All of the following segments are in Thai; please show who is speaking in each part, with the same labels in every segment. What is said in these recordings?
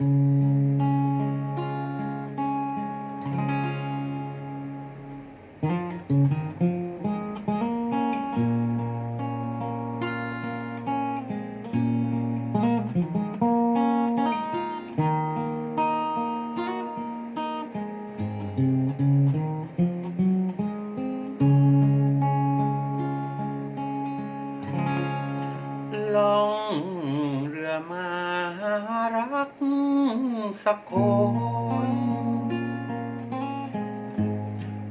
Speaker 1: ล่ สักคน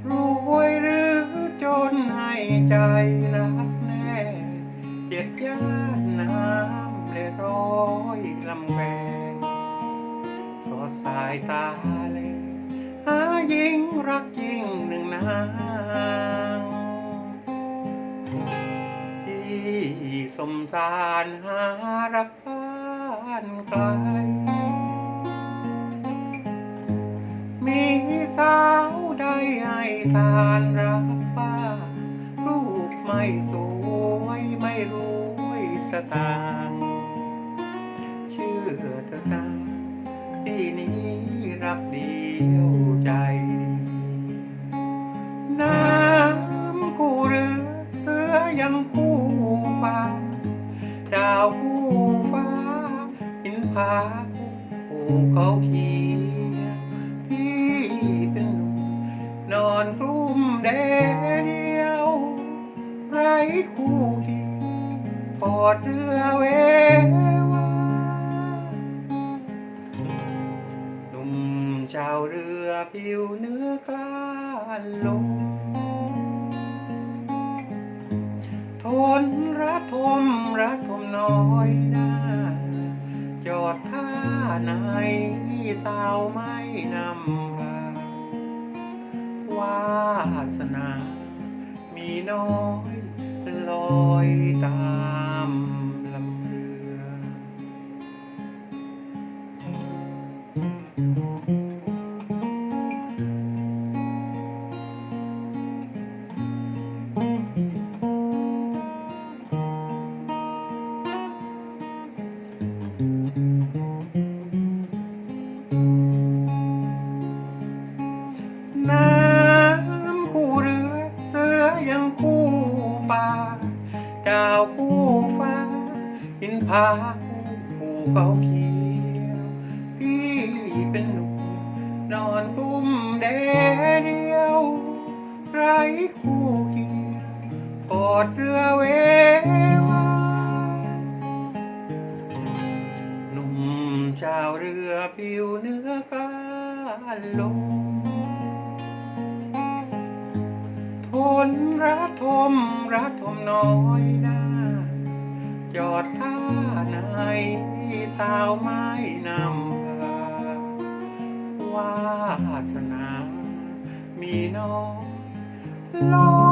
Speaker 1: รูไวยหรือจนให้ใจรักแน่ เจ็ดย่านน้ำเลยร้อยลำแบนสอดสายตาเลยหายิงรักจริงหนึ่งนางที่สมสารหารักบ้านไกล ทานรักบ้างลูกไม่สวยไม่รวยสตางค์เชื่อเถอะนะที่นี้รักเดียวใจดีน้ำคู่เรือเสือยังคู่ป่าดาวคู่ฟ้าหินผาคู่เขาเขีย อนกลุ้มแดเดียวไรคู่เคียงปอดเรือเววาหนุ่มชาวเรือผิวเนื้อกล้านลงทนระทมระทมน้อยหน้าจอดท่าไหนสาวไม่นำพา วาสนา มีน้อยลอยตาาวคู่ฟ้าหินผาคู่เขาเขียวพี่เป็นหนุ่มนอนกลุ้มแดเดียวไรคู่เคียงกอดเรือเววาหนุ่มชาวเรือผิวเนื้อกาลง นระทมระทมน้อยหน้า จอดท่าในสาวไม้นำพาวาสนา มีน้อยลอย